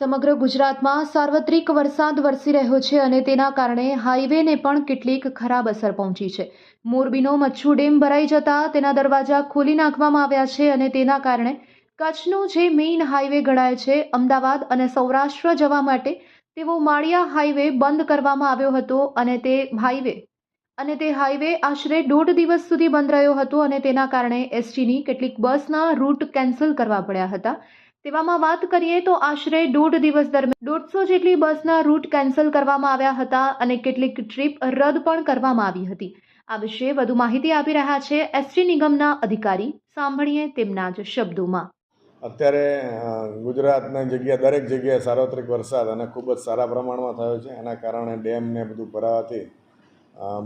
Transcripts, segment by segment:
સમગ્ર ગુજરાતમાં સાર્વત્રિક વરસાદ વરસી રહ્યો છે અને તેના કારણે હાઈવેને પણ કેટલીક ખરાબ અસર પહોંચી છે. મોરબીનો મચ્છુ ડેમ ભરાઈ જતા તેના દરવાજા ખોલી નાખવામાં આવ્યા છે અને તેના કારણે કચ્છનો જે મેઇન હાઈવે ગણાય છે, અમદાવાદ અને સૌરાષ્ટ્ર જવા માટે તેવો માળિયા હાઈવે બંધ કરવામાં આવ્યો હતો અને તે હાઈવે અને તે હાઈવે આશરે દોઢ દિવસ સુધી બંધ રહ્યો હતો અને તેના કારણે એસટીની કેટલીક બસના રૂટ કેન્સલ કરવા પડ્યા હતા. તેવામાં વાત કરીએ તો આશરે દોઢ દિવસ દરમિયાન દોઢસો જેટલી બસના રૂટ કેન્સલ કરવામાં આવ્યા હતા અને કેટલીક ટ્રીપ રદ પણ કરવામાં આવી હતી. આ વિશે વધુ માહિતી આપી રહ્યા છે એસટી નિગમના અધિકારી. સાંભળીએ તેમના જ શબ્દોમાં. અત્યારે ગુજરાતના જગ્યા, દરેક જગ્યાએ સાર્વત્રિક વરસાદ અને ખૂબ જ સારા પ્રમાણમાં થયો છે. એના કારણે ડેમને બધું ભરાવાથી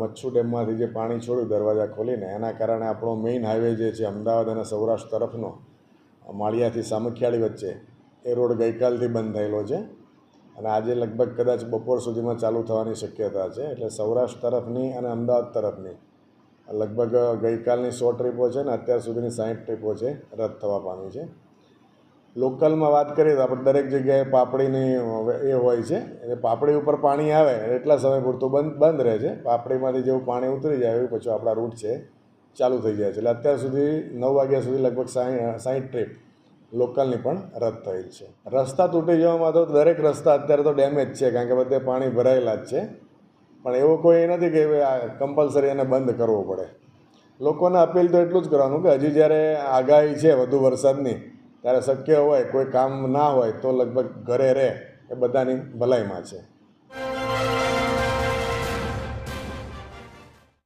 મચ્છુ ડેમમાંથી જે પાણી છોડ્યું દરવાજા ખોલીને, એના કારણે આપણો મેઇન હાઈવે જે છે, અમદાવાદ અને સૌરાષ્ટ્ર તરફનો માળિયાથી સામખિયાળી વચ્ચે એ રોડ ગઈકાલથી બંધ થયેલો છે અને આજે લગભગ કદાચ બપોર સુધીમાં ચાલુ થવાની શક્યતા છે. એટલે સૌરાષ્ટ્ર તરફની અને અમદાવાદ તરફની લગભગ ગઈકાલની સો ટ્રીપો છે ને અત્યાર સુધીની સાઠ ટ્રીપો છે રદ થવા પામી છે. લોકલમાં વાત કરીએ તો આપણે દરેક જગ્યાએ પાપડીની એ હોય છે. એટલે પાપડી ઉપર પાણી આવે એટલા સમય પૂરતું બંધ બંધ રહે છે. પાપડીમાંથી જેવું પાણી ઉતરી જાય એવું પછી આપણા રૂટ છે. ચાલુ થઈ જાય છે. એટલે અત્યાર સુધી નવ વાગ્યા સુધી લગભગ સાઠ સાઠ ટ્રીપ લોકલની પણ રદ થયેલ છે. રસ્તા તૂટી જવામાં તો દરેક રસ્તા અત્યારે તો ડેમેજ છે, કારણ કે બધે પાણી ભરાયેલા જ છે. પણ એવો કોઈ એ નથી કે કમ્પલસરી એને બંધ કરવો પડે. લોકોને અપીલ તો એટલું જ કરવાનું કે હજી જ્યારે આગાહી છે વધુ વરસાદની, ત્યારે શક્ય હોય, કોઈ કામ ના હોય તો લગભગ ઘરે રહે એ બધાની ભલાઈમાં છે.